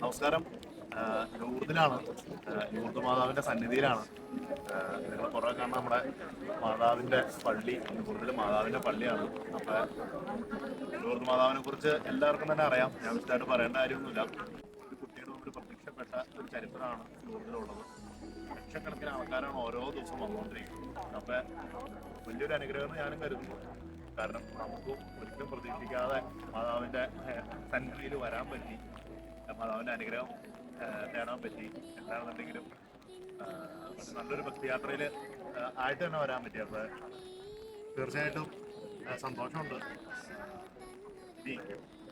നമസ്കാരം. ലൂർദിലാണ് ലൂർദ് മാതാവിന്റെ സന്നിധിയിലാണ്. നിങ്ങൾ പുറകെ കാണുന്ന നമ്മുടെ മാതാവിന്റെ പള്ളി ലൂർദിൽ മാതാവിന്റെ പള്ളിയാണ്. അപ്പൊ ലൂർദ് മാതാവിനെ കുറിച്ച് എല്ലാവർക്കും തന്നെ അറിയാം. ഞാൻ വിശദമായിട്ട് പറയേണ്ട കാര്യമൊന്നുമില്ല. ഒരു കുട്ടിയുടെ മുമ്പിൽ പ്രത്യക്ഷപ്പെട്ട ഒരു ചരിത്രമാണ് ലൂർദിലുള്ളത് ലക്ഷക്കണക്കിന് ആൾക്കാരാണ് ഓരോ ദിവസം വന്നുകൊണ്ടിരിക്കുന്നത്. അപ്പൊ വലിയൊരു അനുഗ്രഹം ഞാനും കരുതുന്നു. കാരണം നമുക്ക് ഒരിക്കലും പ്രതീക്ഷിക്കാതെ മാതാവിന്റെ സന്നിധിയിൽ വരാൻ പറ്റി. മാതാവിന്റെ അനുഗ്രഹം നേടാൻ പറ്റി. എന്താണെന്നുണ്ടെങ്കിലും നല്ലൊരു ഭക്തിയാത്രയിൽ ആയിട്ട് തന്നെ വരാൻ പറ്റി. അപ്പൊ തീർച്ചയായിട്ടും സന്തോഷമുണ്ട്.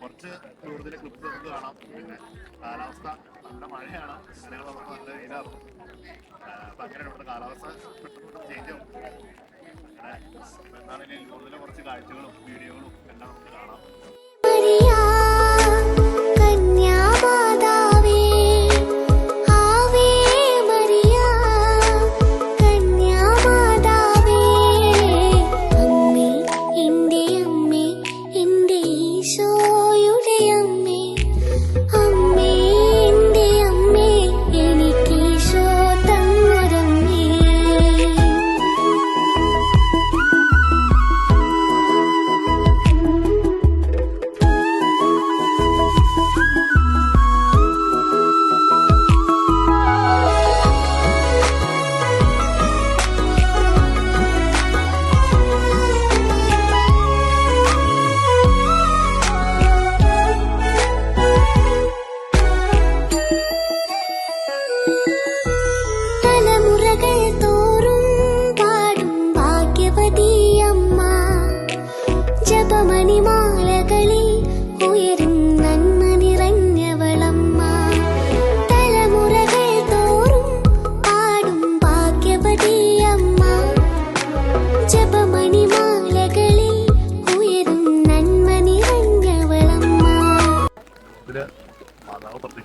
കുറച്ച് കൂടുതൽ ക്ലിപ്സ് നമുക്ക് കാണാം. പിന്നെ കാലാവസ്ഥ നല്ല മഴയാണ്. അങ്ങനെയുള്ള നമുക്ക് നല്ല വെയിലായിരുന്നു അപ്പൊ അങ്ങനെ നമ്മുടെ കാലാവസ്ഥ. പെട്ടെന്ന് ചേഞ്ച് ആവും. അങ്ങനെ എന്നാണെങ്കിലും കൂടുതൽ കുറച്ച് കാഴ്ചകളും വീഡിയോകളും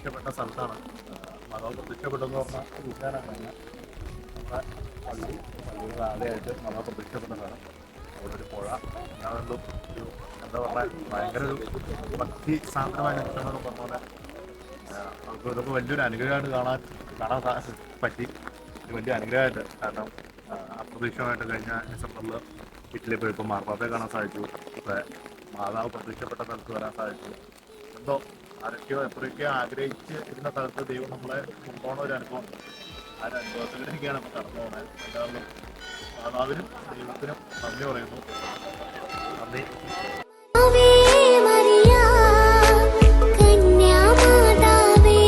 പ്രത്യക്ഷപ്പെട്ട സ്ഥലത്താണ്. ആ, മാതാവ് പ്രത്യക്ഷപ്പെട്ടെന്ന് പറഞ്ഞാൽ വിശാലാണ് നമ്മുടെ പള്ളി പള്ളിയുടെ ആദ്യമായിട്ട് മാതാവ് പ്രത്യക്ഷപ്പെട്ടതാണ് അവിടെ ഒരു പുഴ അതുകൊണ്ടും ഒരു എന്താ പറയുക ഭയങ്കര ഒരു ഭക്തി സാന്ദ്രമായ നിമിഷങ്ങളൊക്കെ പറഞ്ഞ പോലെ ആ, നമുക്ക് ഇതൊക്കെ വലിയൊരു അനുഗ്രഹമായിട്ട് കാണാൻ കാണാൻ പറ്റി. വലിയ അനുഗ്രഹമായിട്ട് കാരണം അപ്രതീക്ഷിതമായിട്ട് കഴിഞ്ഞ ഡിസംബറിൽ ഇറ്റലി പോയപ്പോൾ മാർപ്പാപ്പയെ കാണാൻ സാധിച്ചു. മാതാവ് പ്രത്യക്ഷപ്പെട്ട സ്ഥലത്ത് വരാൻ സാധിച്ചു. എന്തോ ആരൊക്കെയോ എപ്പോഴൊക്കെയോ ആഗ്രഹിച്ച് ഇരുന്ന സ്ഥലത്ത് ദൈവം നമ്മളെ കൊണ്ടുപോകുന്ന ഒരു അനുഭവം. ആ ഒരു അനുഭവത്തിലേക്കാണ് നമ്മൾ കടന്നു പോകുന്നത്. എന്തായാലും മാതാവിനും ദൈവത്തിനും നന്ദി പറയുന്നു. നന്ദി. കന്യാമാതാവേ